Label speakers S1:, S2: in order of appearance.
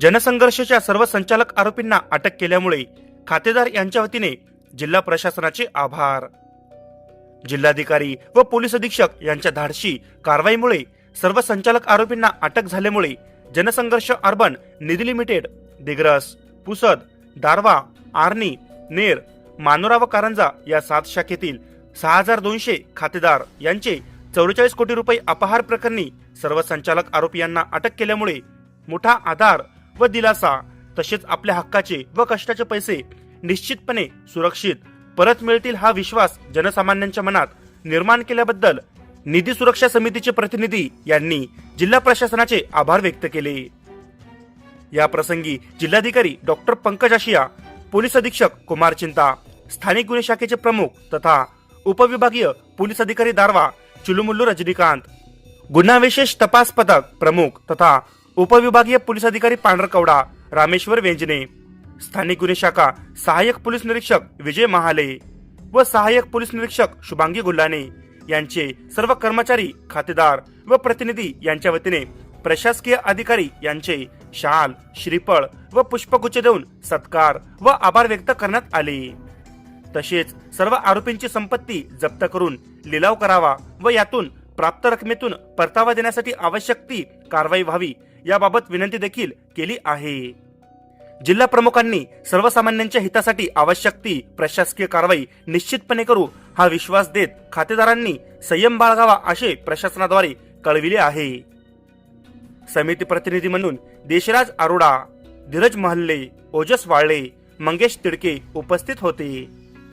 S1: जनसंघर्षाच्या सर्व संचालक आरोपींना अटक केल्यामुळे खातेदार यांच्या वतीने जिल्हा प्रशासनाचे आभार. जिल्हाधिकारी व पोलीस अधीक्षक यांच्या धाडशी कारवाईमुळे सर्व संचालक आरोपींना अटक झाल्यामुळे जनसंघर्ष अर्बन निधी लिमिटेड दिग्रस पुसद दारवा आर्नी नेर मानोरा व कारंजा या सात शाखेतील सहा हजार दोनशे खातेदार यांचे चौवेचाळीस कोटी रुपये अपहार प्रकरणी सर्व संचालक आरोपी यांना अटक केल्यामुळे मोठा आधार व दिलासा तसेच आपल्या हक्काचे व कष्टाचे पैसे निश्चितपणे सुरक्षित. परत मिळतील हा विश्वास जनसामान्यांच्या मनात निर्माण केल्याबद्दल निधी सुरक्षा समितीचे प्रतिनिधी यांनी जिल्हा प्रशासनाचे आभार व्यक्त केले. या प्रसंगी जिल्हाधिकारी डॉक्टर पंकज आशिया पोलीस अधीक्षक कुमार चिंता स्थानिक गुन्हे शाखेचे प्रमुख तथा उपविभागीय पोलीस अधिकारी दारवा चुलुमुल्लू रजनीकांत गुन्हा विशेष तपास पथक प्रमुख तथा उपविभागीय पोलीस अधिकारी पांढरकवडा रामेश्वर वेंजने स्थानिक गुन्हे शाखा सहाय्यक पोलीस निरीक्षक विजय महाले व सहाय्यक पोलीस निरीक्षक शुभांगी गुल्लाने यांचे सर्व कर्मचारी खातेदार व प्रतिनिधी यांच्या वतीने प्रशासकीय अधिकारी यांचे शाल श्रीफळ व पुष्पगुच्छ देऊन सत्कार व आभार व्यक्त करण्यात आले. तसेच सर्व आरोपींची संपत्ती जप्त करून लिलाव करावा व यातून प्राप्त रकमेतून परतावा देण्यासाठी आवश्यक ती कारवाई व्हावी याबाबत विनंती देखील केली आहे. जिल्हा प्रमुखांनी सर्वसामान्यांच्या हितासाठी आवश्यक ती प्रशासकीय कारवाई निश्चितपणे करू हा विश्वास देत खातेदारांनी संयम बाळगावा असे प्रशासनाद्वारे कळविले आहे. समिती प्रतिनिधी म्हणून देशराज अरोडा धीरज महल्ले ओजस वाळले मंगेश तिडके उपस्थित होते.